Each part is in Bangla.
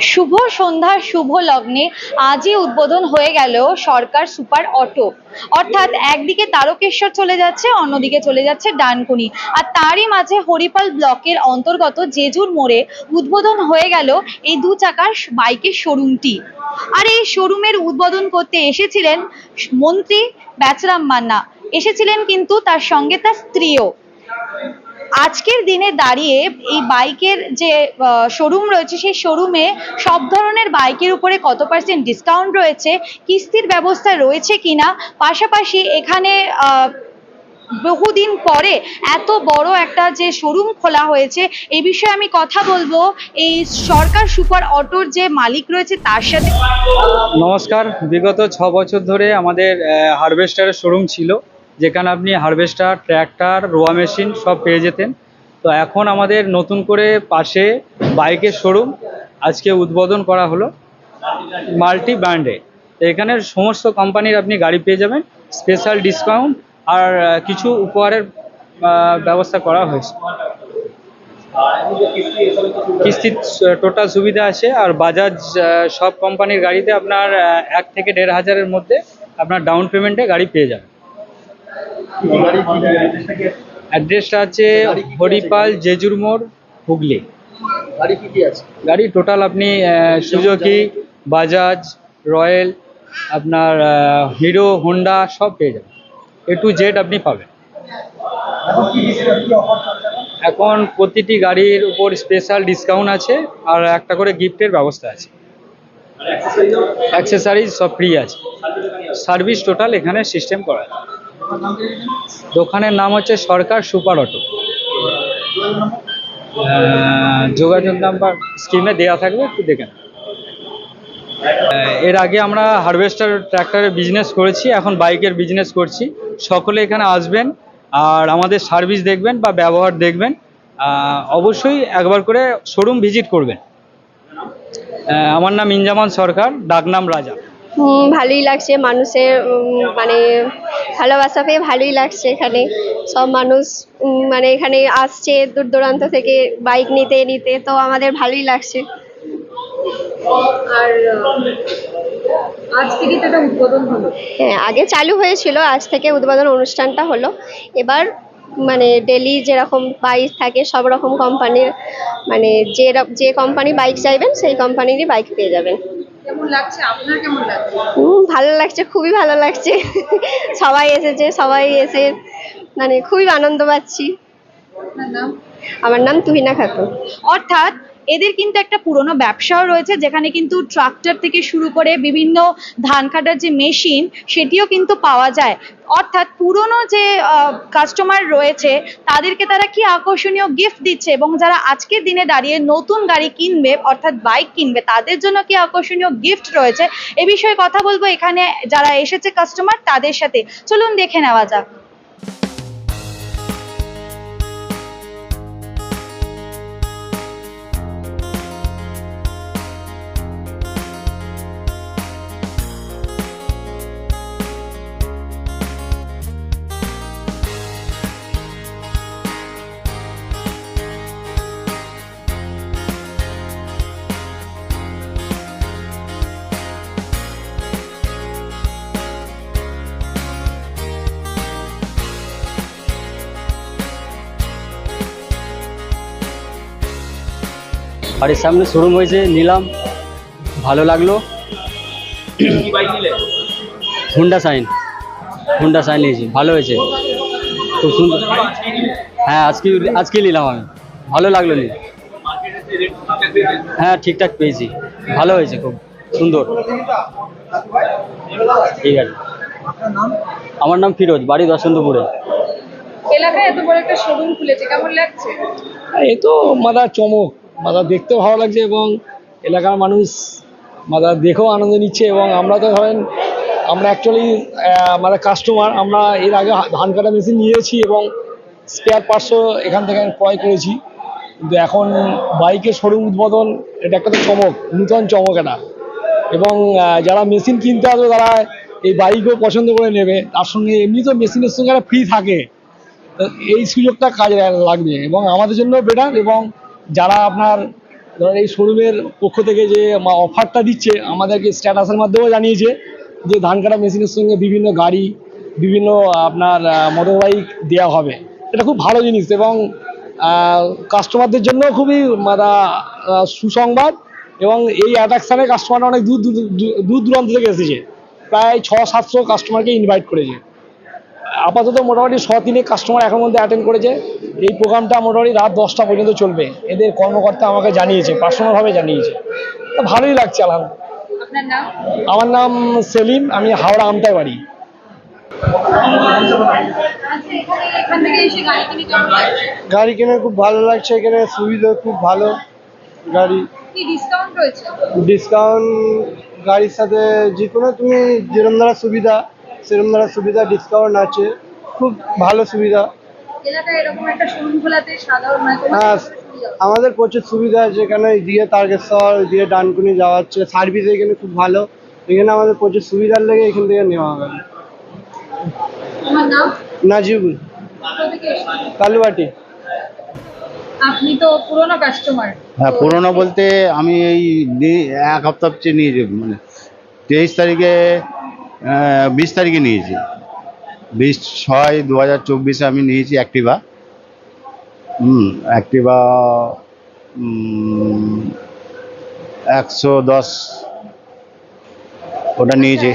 শুভ সন্ধ্যার শুভ লগ্নে আজই উদ্বোধন হয়ে গেল সরকার সুপার অটো। অর্থাৎ একদিকে তারকেশ্বর চলে যাচ্ছে, অন্যদিকে চলে যাচ্ছে ডানকুনি। আর তারই মাঝে হরিপাল ব্লকের অন্তর্গত জেজুর মোড়ে উদ্বোধন হয়ে গেল এই দু চাকার বাইকের শোরুমটি। আর এই শোরুমের উদ্বোধন করতে এসেছিলেন মন্ত্রী ব্যাচরাম মান্না। এসেছিলেন কিন্তু তার সঙ্গে তার স্ত্রীও। আজকের দিনে দাঁড়িয়ে এই বাইকের যে শোরুম রয়েছে, সেই শোরুমে সব ধরনের বাইকের উপরে কত পার্সেন্ট ডিসকাউন্ট রয়েছে, কিস্তির ব্যবস্থা রয়েছে কিনা, পাশাপাশি এখানে বহুদিন পরে এত বড় একটা যে শোরুম খোলা হয়েছে, এই বিষয়ে আমি কথা বলব। এই সরকার সুপার অটোর যে মালিক রয়েছে, তার সাথে নমস্কার। বিগত ছ বছর ধরে আমাদের হারভেস্টারের শোরুম ছিল। যেখানে আপনি হারভেস্টার, ট্র্যাক্টর, রোয়া মেশিন সব পেয়ে যেতেন। তো এখন আমাদের নতুন করে পাশে বাইকের শোরুম আজকে উদ্বোধন করা হলো মাল্টি ব্র্যান্ডে। তো এখানে সমস্ত কোম্পানির আপনি গাড়ি পেয়ে যাবেন, স্পেশাল ডিসকাউন্ট আর কিছু উপহারের ব্যবস্থা করা হয়েছে। কিস্তির টোটাল সুবিধা আছে আর বাজাজ সব কোম্পানির গাড়িতে আপনার এক থেকে দেড় হাজারের মধ্যে আপনার ডাউন পেমেন্টে গাড়ি পেয়ে যাবেন। অ্যাড্রেসটা আছে হরিপাল জেজুর মোড় হুগলি। গাড়ি কি কি আছে? গাড়ি টোটাল আপনি সুজুকি বাজাজ রয়্যাল আপনার হিরো হোন্ডা সব পেয়ে যাবেন। এ টু জেড আপনি পাবেন। এখন প্রতিটি গাড়ির উপর স্পেশাল ডিসকাউন্ট আছে আর একটা করে গিফটের ব্যবস্থা আছে। অ্যাক্সেসারিজ সব ফ্রি আছে। সার্ভিস টোটাল এখানে সিস্টেম করা আছে। দোকানের নাম হচ্ছে সরকার সুপার অটো। যোগাযোগ নাম্বার স্ক্রিনে দেওয়া থাকবে, একটু দেখেন এর আগে আমরা হারভেস্টার ট্র্যাক্টরের বিজনেস করেছি, এখন বাইকের বিজনেস করছি। সকলে এখানে আসবেন আর আমাদের সার্ভিস দেখবেন বা ব্যবহার দেখবেন। অবশ্যই একবার করে শোরুম ভিজিট করবেন। আমার নাম ইনজামান সরকার, ডাকনাম রাজা। ভালোই লাগছে। মানুষের মানে ভালোবাসা পেয়ে ভালোই লাগছে এখানে। সব মানুষ মানে এখানে আসছে দূর দূরান্ত থেকে বাইক নিতে নিতে তো আমাদের ভালোই লাগছে। আর আজ থেকে তো এটা উদ্বোধন হলো। হ্যাঁ আগে চালু হয়েছিল আজ থেকে উদ্বোধন অনুষ্ঠানটা হলো। এবার মানে ডেলি যেরকম বাইক থাকে সব রকম কোম্পানির মানে যে যে কোম্পানি বাইক চাইবেন সেই কোম্পানিরই বাইক পেয়ে যাবেন। কেমন লাগছে? আপনার কেমন লাগছে? ভালো লাগছে খুবই ভালো লাগছে। সবাই এসেছে সবাই এসে মানে খুবই আনন্দ পাচ্ছি। আপনার নাম? আমার নাম তুহিনা খাতুন। অর্থাৎ এদের কিন্তু একটা পুরনো ব্যবসাও রয়েছে, যেখানে কিন্তু ট্রাক্টর থেকে শুরু করে বিভিন্ন ধান কাটার যে মেশিন, সেটিও কিন্তু পাওয়া যায়। অর্থাৎ পুরনো যে কাস্টমার রয়েছে, তাদেরকে তারা কি আকর্ষণীয় গিফট দিচ্ছে এবং যারা আজকের দিনে দাঁড়িয়ে নতুন গাড়ি কিনবে, অর্থাৎ বাইক কিনবে, তাদের জন্য কি আকর্ষণীয় গিফট রয়েছে? এ বিষয়ে কথা বলব এখানে যারা এসেছে কাস্টমার তাদের সাথে। চলুন দেখে নেওয়া যাক। বাড়ির সামনে শোরুম হয়েছে নিলাম ভালো লাগল। কি হুন্ডা সাইন হুন্ডা সাইন নিয়েছি ভালো হয়েছে। খুব সুন্দর। হ্যাঁ আজকে আজকে নিলাম আমি ভালো লাগল নি। হ্যাঁ ঠিকঠাক পেয়েছি ভালো হয়েছে খুব সুন্দর। ঠিক আছে। আমার নাম ফিরোজ বাড়ি দশন্তপুরে এলাকায় এত বড় একটা শোরুম খুলেছে কেমন লাগছে? এই তো মাদা চমক। মাদা দেখতেও ভালো লাগছে এবং এলাকার মানুষ মাদা দেখেও আনন্দ নিচ্ছে এবং আমরা তো ধরেন, আমরা অ্যাকচুয়ালি আমাদের কাস্টমার আমরা এর আগে ধান কাটা মেশিন নিয়েছি এবং স্পেয়ার পার্টসও এখান থেকে ক্রয় করেছি। কিন্তু এখন বাইকের শোরুম উদ্বোধন, এটা একটা তো চমক, নূতন চমক এটা। এবং যারা মেশিন কিনতে আসবে, তারা এই বাইকও পছন্দ করে নেবে। তার সঙ্গে এমনি তো মেশিনের সঙ্গে একটা ফ্রি থাকে। এই সুযোগটা কাজে লাগবে এবং আমাদের জন্য বেটার এবং যারা আপনার ধরুন এই শোরুমের পক্ষ থেকে যে অফারটা দিচ্ছে, আমাদেরকে স্ট্যাটাসের মাধ্যমেও জানিয়েছে যে ধান কাটা মেশিনের সঙ্গে বিভিন্ন গাড়ি, বিভিন্ন আপনার মোটর বাইক দেওয়া হবে। এটা খুব ভালো জিনিস এবং কাস্টমারদের জন্য খুবই মানে সুসংবাদ এবং এই অ্যাট্রাকশানে কাস্টমাররা অনেক দূর দূর, দূর- দূর দূরান্ত থেকে এসেছে। প্রায় ছ সাতশো কাস্টমারকে ইনভাইট করেছে। আপাতত মোটামুটি শ তিনে কাস্টমার এখন মধ্যে অ্যাটেন্ড করেছে। এই প্রোগ্রামটা মোটামুটি রাত দশটা পর্যন্ত চলবে। এদের কর্মকর্তা আমাকে জানিয়েছে পার্সোনালভাবে জানিয়েছে। তো ভালোই লাগছে আলহামদুলিল্লাহ। আমার নাম সেলিম আমি হাওড়া আমতায় বাড়ি। আচ্ছা গাড়ি কিনে কেমন লাগছে? গাড়ি কিনে খুব ভালো লাগছে এখানে সুবিধা খুব ভালো গাড়ি। ডিসকাউন্ট ডিসকাউন্ট গাড়ির সাথে যে কোনো তুমি যেরকম দ্বারা সুবিধা সেরকম দ্বারা সুবিধা ডিসকাউন্ট আছে। খুব ভালো সুবিধা। মানে হ্যাঁ আমাদের প্রচুর সুবিধা আছে। এখানে দিয়ে তারকেশ্বর দিয়ে ডানকুনি যাওয়া হচ্ছে। সার্ভিস এখানে খুব ভালো। এখানে আমাদের প্রচুর সুবিধার লেগে এখান থেকে নেওয়া হবে। নাজিবুল? কালুবাটি। আপনি তো পুরনো কাস্টমার হ্যাঁ পুরোনো বলতে আমি এই এক সপ্তাহ চেয়ে নিয়েছি মানে তেইশ তারিখে বিশ তারিখে নিয়েছি। বিশ ছয় দু হাজার চব্বিশে আমি নিয়েছি অ্যাক্টিভা হুম অ্যাক্টিভা একশো দশ। ওটা নিয়েছি।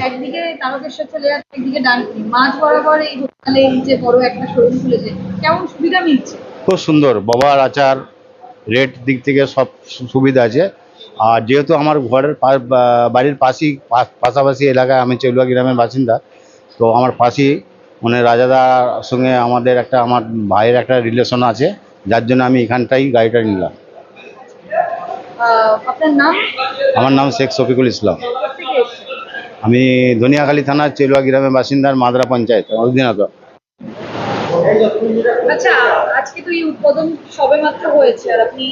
মিলছে? খুব সুন্দর বাবার আচার রেট দিক থেকে সব সুবিধা আছে। আর যেহেতু আমার ঘরের বাড়ির পাশেই পাশাপাশি এলাকায় আমি চেলুয়া গ্রামের বাসিন্দা তো আমার পাশেই মানে রাজাদার সঙ্গে আমাদের একটা আমার ভাইয়ের একটা রিলেশন আছে যার জন্য আমি এখানটাই গাড়িটা নিলাম। আমার নাম শেখ শফিকুল ইসলাম? আমি ধনিয়াখালী থানার চেলুয়া গ্রামের বাসিন্দার মাদ্রা পঞ্চায়েত অধীনত আচ্ছা আজকে তো এই উদ্বোধন সবে হয়েছে আর আপনি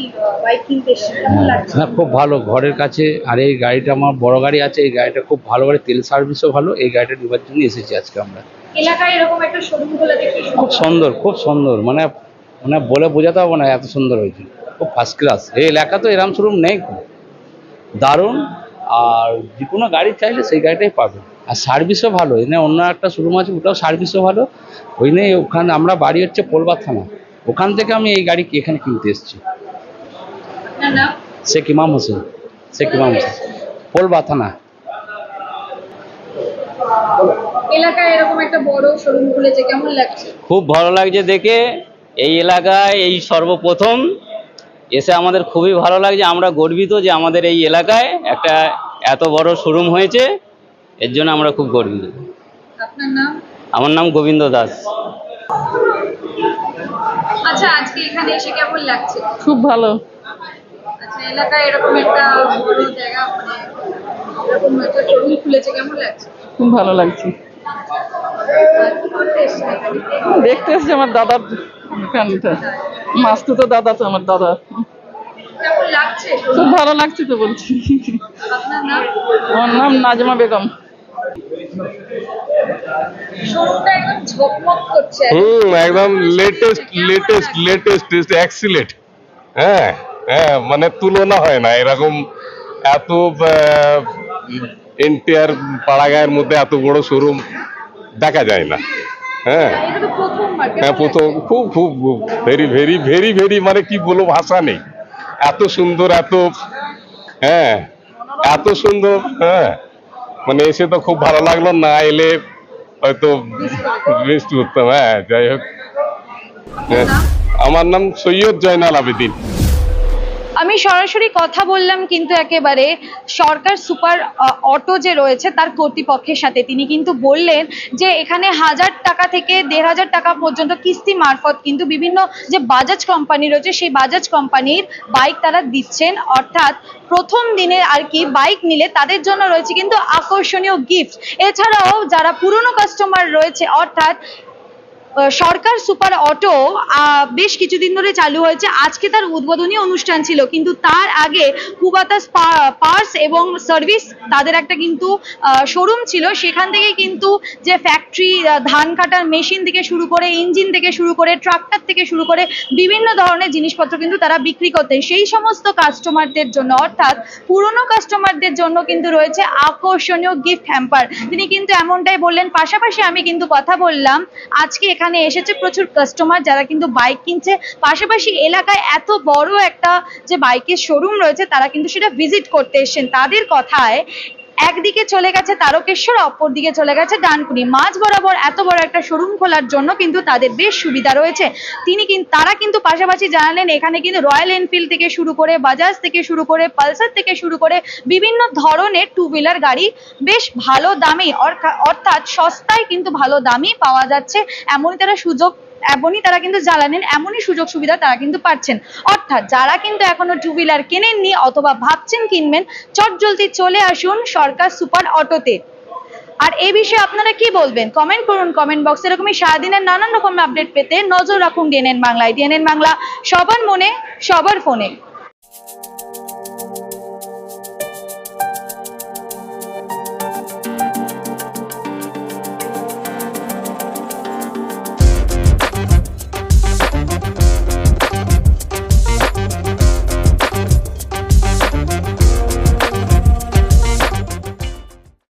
বাইক কিনতে এসেছেন কেমন লাগছে? না খুব ভালো ঘরের কাছে আর এই গাড়িটা আমার বড় গাড়ি আছে এই গাড়িটা খুব ভালো গাড়ি তেল সার্ভিসও ভালো এই গাড়িটা নেবার জন্য এসেছি আজকে আমরা। এলাকায় এরকম একটা শোরুম খোলা দেখে খুব সুন্দর খুব সুন্দর মানে মানে বলে বোঝাতে হবে না এত সুন্দর হয়েছে। খুব ফার্স্ট ক্লাস এই এলাকা তো এরম শোরুম নেই দারুণ আর যে কোনো গাড়ি চাইলে সেই গাড়িটাই পাবে। আর সার্ভিসও ভালো এখানে অন্য একটা শোরুম আছে ওটাও সার্ভিসও ভালো। ওই নিয়ে ওখানে আমরা বাড়ি হচ্ছে পোলবার থানা। ওখান থেকে আমি এই গাড়ি এখানে কিনতে এসেছি। শেখ ইমাম হোসেন শেখ ইমাম হোসেন। পোলবা থানা। এলাকায় এরকম একটা বড় শোরুম খুলেছে কেমন লাগছে? খুব ভালো লাগছে দেখে। এই এলাকায় এই সর্বপ্রথম এসে আমাদের খুবই ভালো লাগছে আমরা গর্বিত যে আমাদের এই এলাকায় একটা এত বড় শোরুম হয়েছে এর জন্য আমরা খুব গর্বিত। আমার নাম গোবিন্দ দাস। আচ্ছা আজকে এখানে এসে কেমন লাগছে? খুব ভালো। আচ্ছা এলাকায় এরকম একটা বড় জায়গা মানে এরকম একটা শোরুম খুলেছে কেমন লাগছে? খুব ভালো লাগছে। দেখতে এসছি আমার দাদার দোকানটা। মাস্তু তো দাদা তো আমার দাদা। খুব ভালো লাগছে তো বলছি। আপনার নাম? আমার নাম নাজমা বেগম। হুম একদম লেটেস্ট লেটেস্ট লেটেস্ট এক্সিলেন্ট হ্যাঁ হ্যাঁ মানে তুলনা হয় না। এরকম এত এনটিআর পাড়াগাঁয়ের মধ্যে এত বড় শোরুম দেখা যায় না। হ্যাঁ। হ্যাঁ প্রথম খুব খুব ভেরি ভেরি ভেরি ভেরি মানে কি বলব ভাষা নেই। এত সুন্দর এত হ্যাঁ এত সুন্দর হ্যাঁ। মানে এসে তো খুব ভালো লাগল না এলে হয়তো মিস করতাম হ্যাঁ যাই হোক। আমার নাম সৈয়দ জয়নাল আবেদিন। আমি সরাসরি কথা বললাম কিন্তু একেবারে সরকার সুপার অটো যে রয়েছে তার কর্তৃপক্ষের সাথে। তিনি কিন্তু বললেন যে এখানে হাজার টাকা থেকে দেড় হাজার টাকা পর্যন্ত কিস্তি মারফত কিন্তু বিভিন্ন যে বাজাজ কোম্পানি রয়েছে, সেই বাজাজ কোম্পানির বাইক তারা দিচ্ছেন। অর্থাৎ প্রথম দিনে আর কি বাইক নিলে তাদের জন্য রয়েছে কিন্তু আকর্ষণীয় গিফট। এছাড়াও যারা পুরনো কাস্টমার রয়েছে, অর্থাৎ সরকার সুপার অটো বেশ কিছুদিন ধরে চালু হয়েছে। আজকে তার উদ্বোধনী অনুষ্ঠান ছিল, কিন্তু তার আগে কুবাতাস পার্স এবং সার্ভিস তাদের একটা কিন্তু শোরুম ছিল। সেখান থেকে কিন্তু যে ফ্যাক্টরি ধান কাটার মেশিন থেকে শুরু করে ইঞ্জিন থেকে শুরু করে ট্রাক্টর থেকে শুরু করে, বিভিন্ন ধরনের জিনিসপত্র কিন্তু তারা বিক্রি করতেন। সেই সমস্ত কাস্টমারদের জন্য, অর্থাৎ পুরনো কাস্টমারদের জন্য কিন্তু রয়েছে আকর্ষণীয় গিফট হ্যাম্পার তিনি কিন্তু এমনটাই বললেন, পাশাপাশি আমি কিন্তু কথা বললাম, আজকে এখানে এসেছে প্রচুর কাস্টমার যারা কিন্তু বাইক কিনছে। পাশাপাশি এলাকায় এত বড় একটা যে বাইকের শোরুম রয়েছে, তারা কিন্তু সেটা ভিজিট করতে এসছেন। তাদের কথায় একদিকে চলে গেছে তারকেশ্বর অপর দিকে চলে গেছে ডানকুনি। মাঝ বরাবর এত বড় একটা শোরুম খোলার জন্য কিন্তু তাদের বেশ সুবিধা রয়েছে। তিনি কিন্তু তারা কিন্তু পাশাপাশি জানালেন, এখানে কিন্তু রয়্যাল এনফিল্ড থেকে শুরু করে, বাজাজ থেকে শুরু করে, পালসার থেকে শুরু করে বিভিন্ন ধরনের টু হুইলার গাড়ি বেশ ভালো দামে অর্থা- অর্থাৎ সস্তায় কিন্তু ভালো দামই পাওয়া যাচ্ছে। এমনই তারা সুযোগ এমনই তারা কিন্তু জ্বালানির এমনই সুযোগ সুবিধা তারা কিন্তু পাচ্ছেন। অর্থাৎ যারা কিন্তু এখনও টু হুইলার কেনেননি অথবা ভাবছেন কিনবেন চটজলদি চলে আসুন সরকার সুপার অটোতে। আর এই বিষয়ে আপনারা কি বলবেন? কমেন্ট করুন, কমেন্ট বক্স। এরকমই সারাদিনের নানান রকম আপডেট পেতে নজর রাখুন ডিএনএন বাংলায়। ডিএনএন বাংলা, সবার মনে, সবার ফোনে।